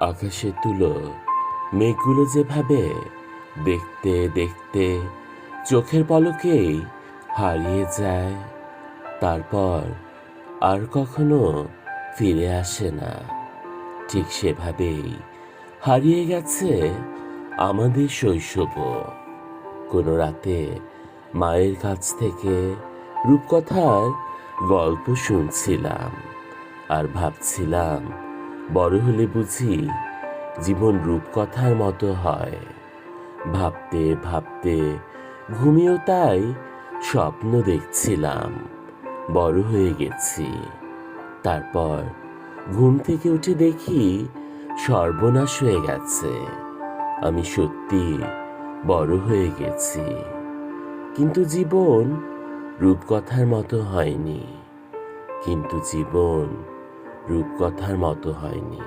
আকাশের তুলো, মেঘগুলো যেভাবে দেখতে দেখতে চোখের পলকেই হারিয়ে যায়, তারপর আর কখনো ফিরে আসে না। ঠিক সেভাবেই হারিয়ে গেছে আমাদের শৈশব। কোনো রাতে মায়ের কাছ থেকে রূপকথার গল্প শুনছিলাম আর ভাবছিলাম বড় হলে বুঝি জীবন রূপকথার মতো হয়। ভাবতে ভাবতে ঘুমিয়েও তাই স্বপ্ন দেখছিলাম। বড় হয়ে গেছি। তারপর ঘুম থেকে উঠে দেখি সর্বনাশ হয়ে গেছে। আমি সত্যি বড় হয়ে গেছি। কিন্তু জীবন রূপকথার মতো হয়নি। কিন্তু জীবন রূপকথার মতো হয়নি।